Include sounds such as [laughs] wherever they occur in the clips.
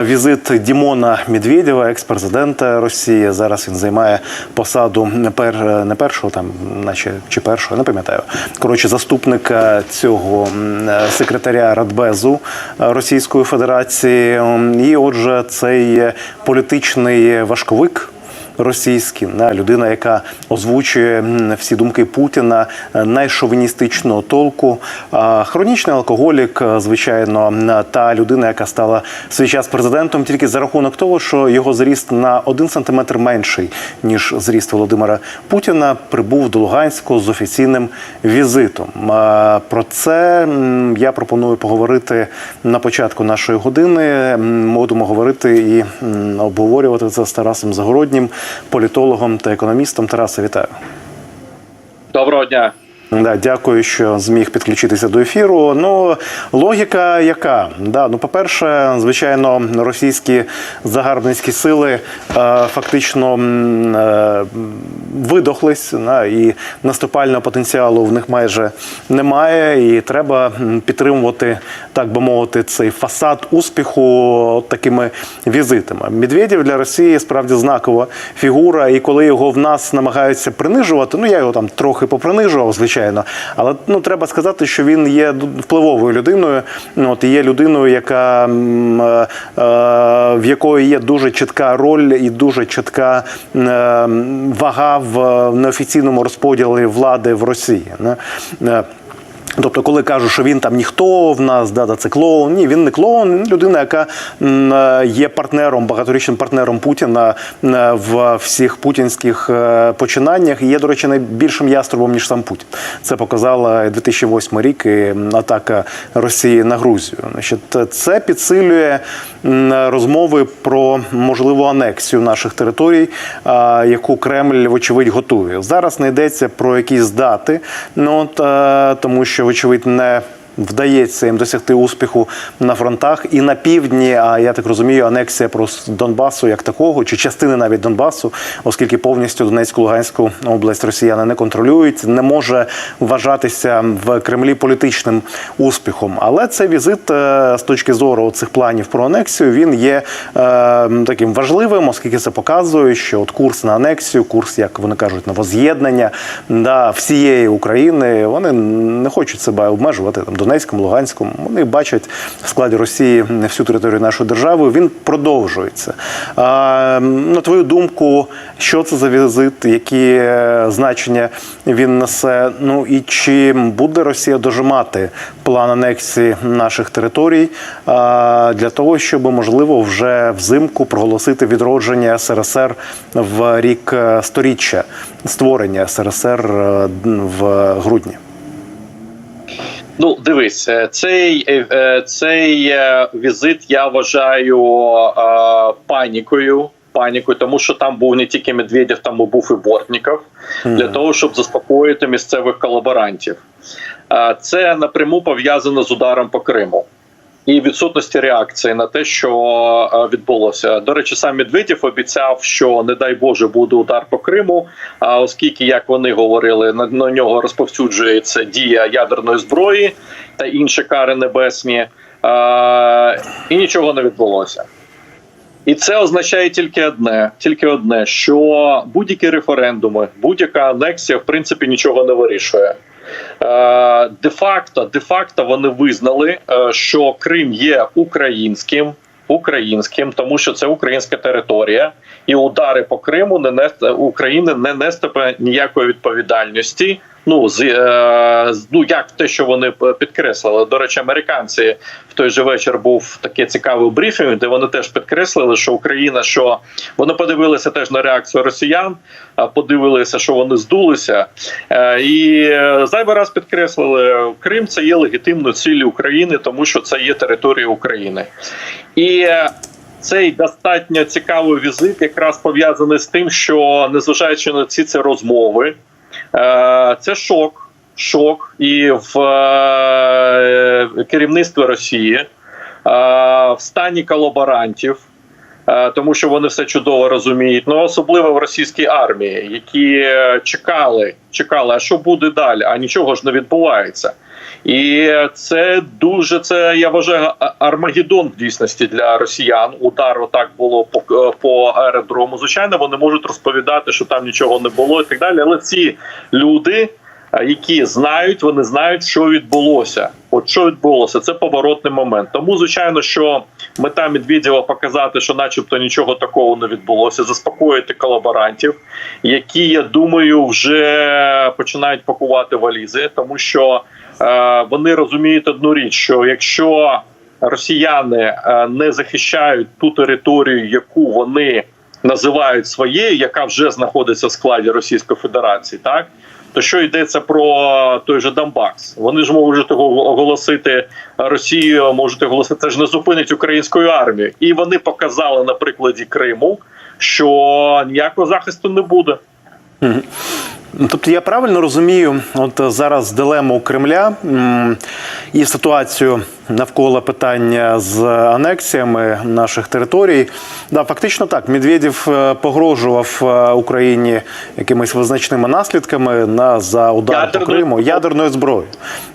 Візит Дімона Медведєва, екс-президента Росії. Зараз він займає посаду не пер не першого, там, наче чи першого, не пам'ятаю. Коротше, заступника цього секретаря Радбезу е, Російської Федерації. І отже, цей політичний важковик. Російський да, людина, яка озвучує всі думки Путіна е, найшовіністичного толку. Хронічний алкоголік, е, звичайно, м, та людина, яка стала свій час президентом, тільки за рахунок того, що його зріст на один сантиметр менший ніж зріст Володимира Путіна, прибув до Луганську з офіційним візитом. Про це я пропоную поговорити на початку нашої години. Ми будемо говорити і обговорювати це з Тарасом Загороднім, політологом та економістом. Тараса вітаю. Доброго дня. Да, дякую, що зміг підключитися до ефіру. Ну, логіка яка? Да, ну, по-перше, звичайно, російські загарбницькі сили е, фактично е, видохлись, да, і наступального потенціалу в них майже немає. І треба підтримувати, так би мовити, цей фасад успіху такими візитами. Медведєв для Росії справді знакова фігура, і коли його в нас намагаються принижувати, ну я його там трохи попринижував, звичайно. Але ну треба сказати, що він є впливовою людиною. Ну, От є людиною, яка е, е, в якої є дуже чітка роль і дуже чітка е, вага в неофіційному розподілі влади в Росії. Е, Тобто, коли кажуть, що він там ніхто в нас, да, да, це клоун. Ні, він не клоун, він людина, яка е, є партнером, багаторічним партнером Путіна е, в всіх путінських е, починаннях. І є, до речі, найбільшим яструбом, ніж сам Путін. Це показала 2008 рік і атака Росії на Грузію. Значить, це підсилює розмови про можливу анексію наших територій, яку Кремль, вочевидь, готує. Зараз не йдеться про якісь дати, ну от е, тому що, вочевидь, не. Вдається їм досягти успіху на фронтах і на півдні. А я так розумію, анексія просто Донбасу як такого, чи частини навіть Донбасу, оскільки повністю Донецьку Луганську область росіяни не контролюють, не може вважатися в Кремлі політичним успіхом. Але цей візит е, з точки зору цих планів про анексію він є е, таким важливим, оскільки це показує, що от курс на анексію, курс, як вони кажуть, на воз'єднання да, всієї України, вони не хочуть себе обмежувати там Донецьком, Луганськом. Вони бачать в складі Росії всю територію нашої держави. Він продовжується. А, на твою думку, що це за візит, які е, значення він несе? Ну і чи буде Росія дожимати план анексії наших територій а, для того, щоб можливо вже взимку проголосити відродження СРСР в рік е, сторіччя створення СРСР е, в грудні? Ну, дивись, е, цей е, е, цей візит я вважаю панікою. Панікою, тому що там був не тільки Медведєв, там був і Бортніков для того, щоб заспокоїти місцевих колаборантів. Це напряму пов'язано з ударом по Криму і відсутності реакції на те, що е, відбулося. До речі, сам Медведєв обіцяв, що не дай Боже буде удар по Криму. А оскільки, як вони говорили, на, нього розповсюджується дія ядерної зброї та інші кари небесні, е, і нічого не відбулося. І це означає тільки одне: тільки одне, що будь-які референдуми, будь-яка анексія, в принципі, нічого не вирішує. Е, Де-факто, де-факто вони визнали, е, що Крим є українським. Українським, тому що це українська територія, і удари по Криму не нести України не нестиме ніякої відповідальності. Ну з е, ну як те, що вони підкреслили. До речі, американці в той же вечір був такий цікавий брифінг, де вони теж підкреслили, що Україна, що вони подивилися теж на реакцію росіян, подивилися, що вони здулися, е, і е, зайвий раз підкреслили, Крим це є легітимною ціллю України, тому що це є територія України. І е, цей достатньо цікавий візит якраз пов'язаний з тим, що незважаючи на ці ці розмови, е, це шок. Шок і в е, керівництві Росії е, в стані колаборантів, е, тому що вони все чудово розуміють. Ну особливо в російській армії, які е, чекали, чекали, а що буде далі? А нічого ж не відбувається. І це дуже це я вважаю Армагеддон в дійсності для росіян. Удар отак було по, по аеродрому. Звичайно, вони можуть розповідати, що там нічого не було і так далі. Але ці люди, е, які знають, вони знають, що відбулося. От що відбулося, це поворотний момент. Тому, звичайно, що мета Медведєва показати, що, начебто, нічого такого не відбулося, заспокоїти колаборантів, які я думаю, вже починають пакувати валізи, тому що вони розуміють одну річ: що якщо росіяни е, не захищають ту територію, яку вони називають своєю, яка вже знаходиться в складі Російської Федерації, так то що йдеться про той же Донбас? Вони ж можуть оголосити Росію, можуть оголосити це ж не зупинить українську армію, і вони показали на прикладі Криму, що ніякого захисту не буде. Ну, Тобто я правильно розумію, от е, зараз дилему Кремля і ситуацію навколо питання з анексіями наших територій. Да, фактично так. Медведєв е, погрожував е, Україні якимись визначними наслідками на за удар по Криму ядерною зброєю.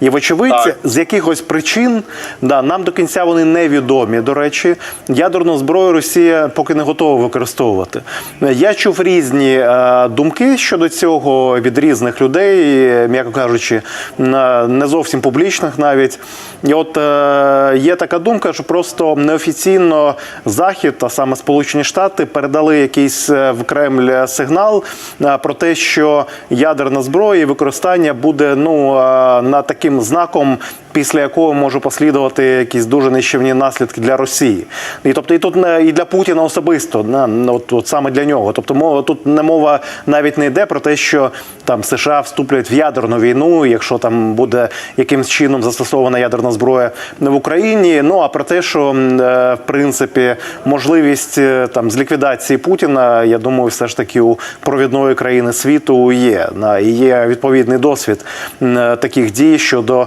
І вочевидь, Так. з якихось причин да, нам до кінця вони невідомі. До речі, ядерну зброю Росія поки не готова використовувати. Я чув різні думки щодо цього від різних людей, м'яко кажучи, не зовсім публічних навіть. І от е, є така думка, що просто неофіційно Захід, а саме Сполучені Штати, передали якийсь е, в Кремль сигнал е, про те, що ядерна зброя і використання буде ну на таким знаком. Після якого може послідувати якісь дуже нищівні наслідки для Росії, і тобто і тут не і для Путіна особисто от, от саме для нього. Тобто мова тут не мова навіть не йде про те, що там США вступлять в ядерну війну, якщо там буде якимсь чином застосована ядерна зброя в Україні. Ну а про те, що е, в принципі можливість е, там з ліквідації Путіна, я думаю, все ж таки у провідної країни світу є. І є відповідний досвід е, таких дій щодо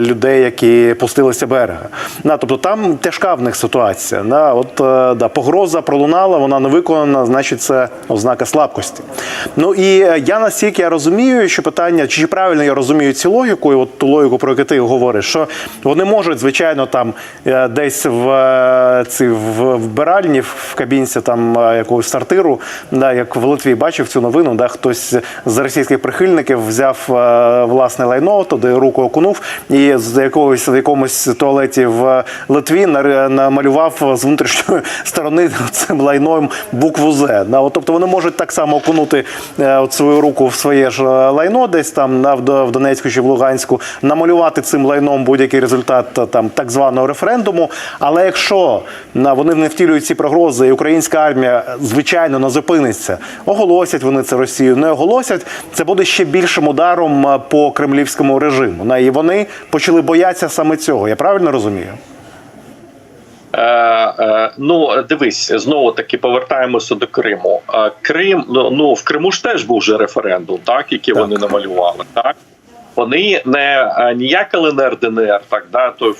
людей, які пустилися берега. На тобто там тяжка в них ситуація. На от да, погроза пролунала, вона не виконана, значить, це ознака слабкості. Ну і е, я настільки я розумію, що питання, чи правильно я розумію цю логіку, і от ту логіку, про яку ти говориш, що вони можуть, звичайно, там е, десь в е, ці вбиральні, в кабінці там е, якогось сортиру, да, як в Литві бачив цю новину, да, хтось з російських прихильників взяв власне лайно, туди руку окунув і з якогось в якомусь туалеті в Литві намалював з внутрішньої [laughs] сторони цим лайном букву З. Да, от, тобто вони можуть так само окунути от свою руку в своє ж е, лайно, десь там в Донецьку чи в Луганську, намалювати цим лайном будь-який результат е, там так званого референдуму. Але якщо на вони не втілюють ці прогрози, і українська армія е, звичайно не зупиниться, оголосять вони це Росію, не оголосять, це буде ще більшим ударом по кремлівському режиму. На і вони почали боятися саме цього. Я правильно розумію? Е, е, ну, дивись, знову таки повертаємося до Криму. Е, Крим, ну, ну в Криму ж теж був же референдум, так який Так. вони намалювали. Так вони не ніяк ЛНР ДНР, так да то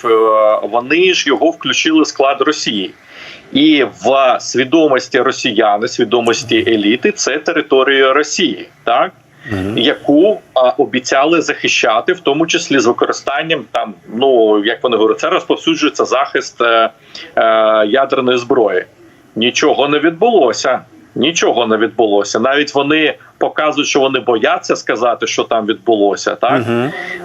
вони ж його включили в склад Росії. І в свідомості росіяни, свідомості еліти, це територія Росії, так яку а, обіцяли захищати, в тому числі з використанням там, ну як вони говорять, це розповсюджується захист е, е, ядерної зброї. Нічого не відбулося. Нічого не відбулося. Навіть вони показують, що вони бояться сказати, що там відбулося. Так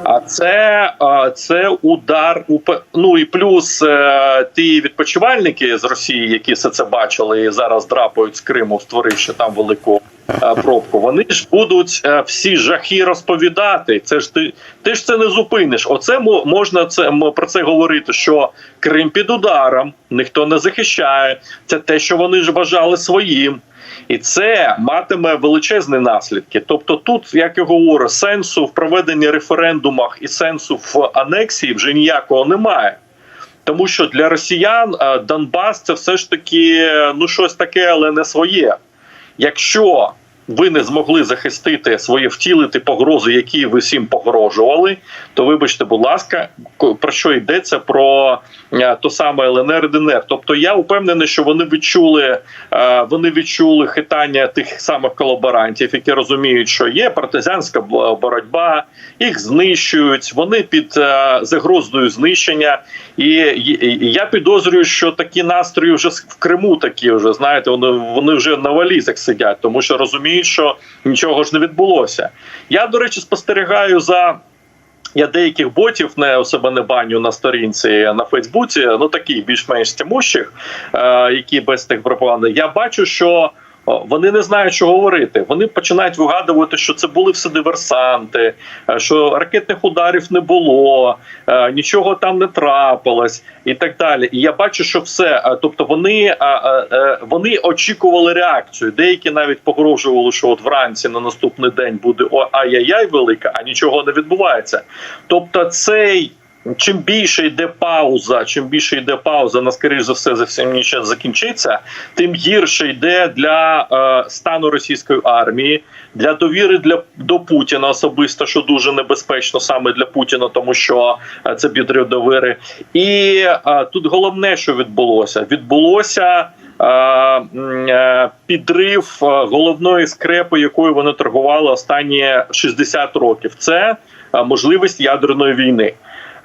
а це, це удар у ну і плюс е, ті відпочивальники з Росії, які все це бачили і зараз драпають з Криму, створивши там велику е, пробку. Вони ж будуть е, всі жахи розповідати. Це ж ти, ти ж це не зупиниш. Оце мо- можна це про це говорити. Що Крим під ударом, ніхто не захищає. Це те, що вони ж вважали своїм. І це матиме величезні наслідки. Тобто, тут, як я говорю, сенсу в проведенні референдумах і сенсу в анексії вже ніякого немає. Тому що для росіян е, Донбас це все ж таки ну щось таке, але не своє. Якщо ви не змогли захистити своє втілити погрози, які ви всім погрожували, то вибачте, будь ласка, про що йдеться про е, то саме ЛНР і ДНР. Тобто я впевнений, що вони відчули, е, вони відчули хитання тих самих колаборантів, які розуміють, що є партизанська боротьба, їх знищують, вони під е, загрозою знищення. І я підозрюю, що такі настрої вже в Криму такі вже знаєте, вони, вони вже на валізах сидять, тому що розуміють, що нічого ж не відбулося. Я, до речі, спостерігаю за. Я деяких ботів не у себе не баню на сторінці на Фейсбуці, ну такі більш-менш тямущих, е, які без тих пропаганди. Я бачу, що вони не знають, що говорити. Вони починають вигадувати, що це були все диверсанти, е, що ракетних ударів не було, е, нічого там не трапилось, і так далі. І я бачу, що все. е, Тобто, вони, е, е, е, вони очікували реакцію. Деякі навіть погрожували, що от вранці на наступний день буде ай-яй-яй велика, а нічого не відбувається. Тобто, цей. Чим більше йде пауза, чим більше йде пауза, на скоріш за все зовсім нічого закінчиться, тим гірше йде для е, стану російської армії, для довіри для до Путіна особисто, що дуже небезпечно саме для Путіна, тому що е, це підрив довіри. І е, тут головне, що відбулося, відбулося. е, е, Підрив е, головної скрепи, якою вони торгували останні 60 років, це можливість ядерної війни.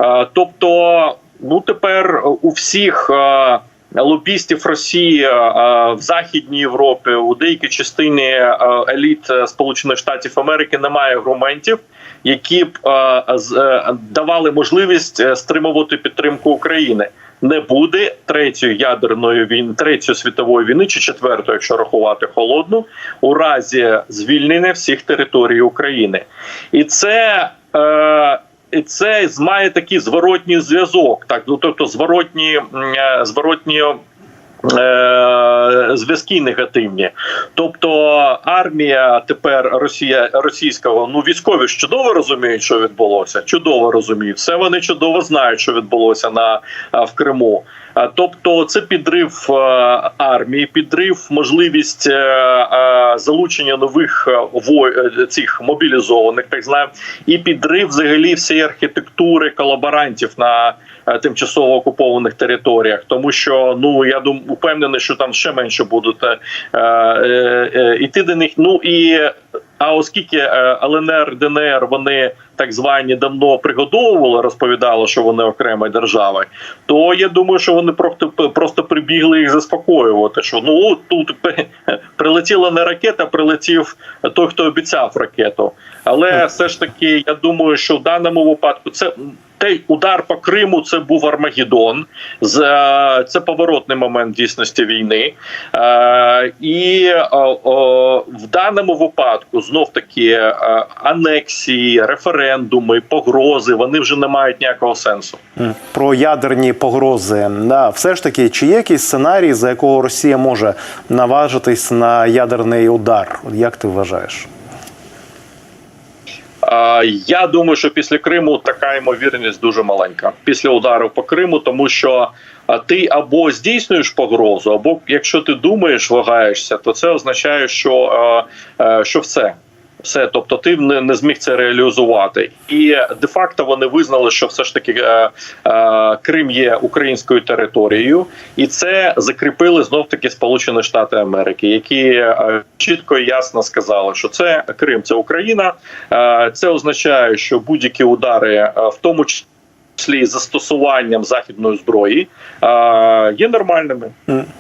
Е, Тобто, ну тепер у всіх е, лобістів Росії е, в Західній Європі, у деякій частині еліт Сполучених Штатів Америки немає аргументів, які б давали можливість стримувати підтримку України. Не буде третьої ядерної війни, третьої світової війни чи четвертої, якщо рахувати холодну, у разі звільнення всіх територій України, і це. Е, це має такий зворотній зв'язок, так ну тобто зворотні, е, зворотні зв'язки негативні. Тобто армія тепер Росія російського, ну військові ж чудово розуміють, що відбулося. Чудово розуміють. Все вони чудово знають, що відбулося на в Криму. А, Тобто, це підрив е, армії, підрив можливість е, е, залучення нових е, е, цих мобілізованих, так знаємо, і підрив взагалі всієї архітектури колаборантів на е, тимчасово окупованих територіях, тому що ну я дум упевнений, що там ще менше будуть е, е, е, до них. Ну і а оскільки е, ЛНР, ДНР вони так звані давно пригодовували, розповідали, що вони окрема держава, то я думаю, що вони просто просто прибігли їх заспокоювати. Що ну тут прилетіла не ракета, прилетів той, хто обіцяв ракету. Але все ж таки, я думаю, що в даному випадку це. Той удар по Криму це був Армагеддон. Е, це поворотний момент дійсності війни. Е, І в даному випадку знов таки е, анексії, референдуми, погрози вони вже не мають ніякого сенсу. Про ядерні погрози. Да, все ж таки, чи є якийсь сценарій, за якого Росія може наважитись на ядерний удар? Як ти вважаєш? Я думаю, що після Криму така ймовірність дуже маленька. Після удару по Криму, тому що ти або здійснюєш погрозу, або якщо ти думаєш, вагаєшся, то це означає, що, е, що все. Все, тобто ти не, не зміг це реалізувати, і де факто вони визнали, що все ж таки е, е, Крим є українською територією, і це закріпили знов таки Сполучені Штати Америки, які е, чітко і ясно сказали, що це Крим, це Україна. Е, це означає, що будь-які удари, е, в тому числі застосуванням західної зброї, е, є нормальними.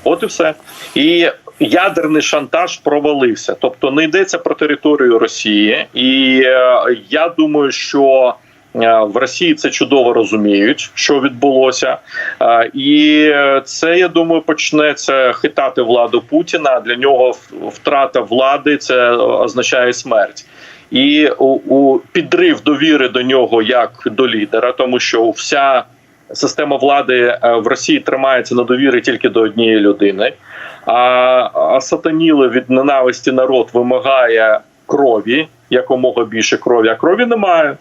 От і все. І ядерний шантаж провалився. Тобто не йдеться про територію Росії, і е, я думаю, що. е, В Росії це чудово розуміють, що відбулося, Е, і це я думаю почнеться хитати владу Путіна. Для нього втрата влади це означає смерть. І у, у підрив довіри до нього як до лідера, тому що вся система влади в Росії тримається на довірі тільки до однієї людини. А, сатаніли від ненависті народ вимагає крові, якомога більше крові, а крові немає.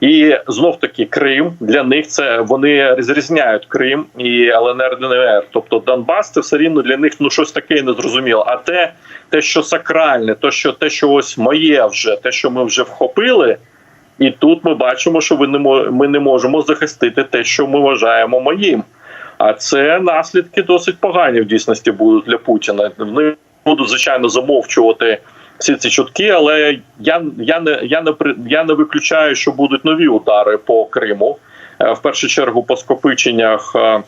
І знов таки Крим для них це вони розрізняють Крим і ЛНР ДНР. Тобто Донбас це все рівно для них ну щось таке незрозуміло. А те, те, що сакральне, то що те, що ось моє вже, те, що ми вже вхопили. І тут ми бачимо, що ви не ми не можемо захистити те, що ми вважаємо моїм. А це наслідки досить погані в дійсності будуть для Путіна. Вони будуть звичайно замовчувати всі ці чутки, але я, я не я не я не виключаю, що будуть нові удари по Криму. Е, В першу чергу по скопиченнях. е,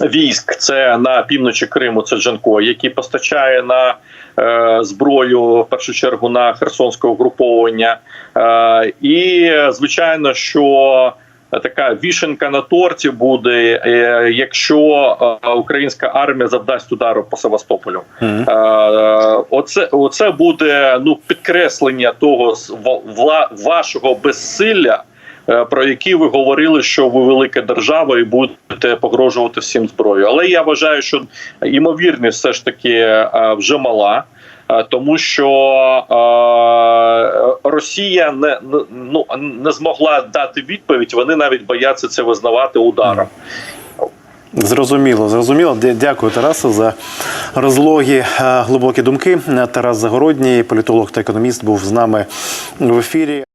Військ це на півночі Криму, це Джанко, який постачає на е, зброю в першу чергу на херсонське угруповання. І звичайно, що така вішенка на торті буде, е, якщо е, українська армія завдасть удару по Севастополю. Мгм. Е, Оце, оце буде ну підкреслення того вашого безсилля. Про які ви говорили, що ви велика держава і будете погрожувати всім зброєю. Але я вважаю, що ймовірність все ж таки вже мала, тому що е, Росія не, ну, не змогла дати відповідь. Вони навіть бояться це визнавати ударом. Зрозуміло, зрозуміло. Дя- Дякую, Тарасу, за розлогі е, глибокі думки. Тарас Загородній, політолог та економіст, був з нами в ефірі.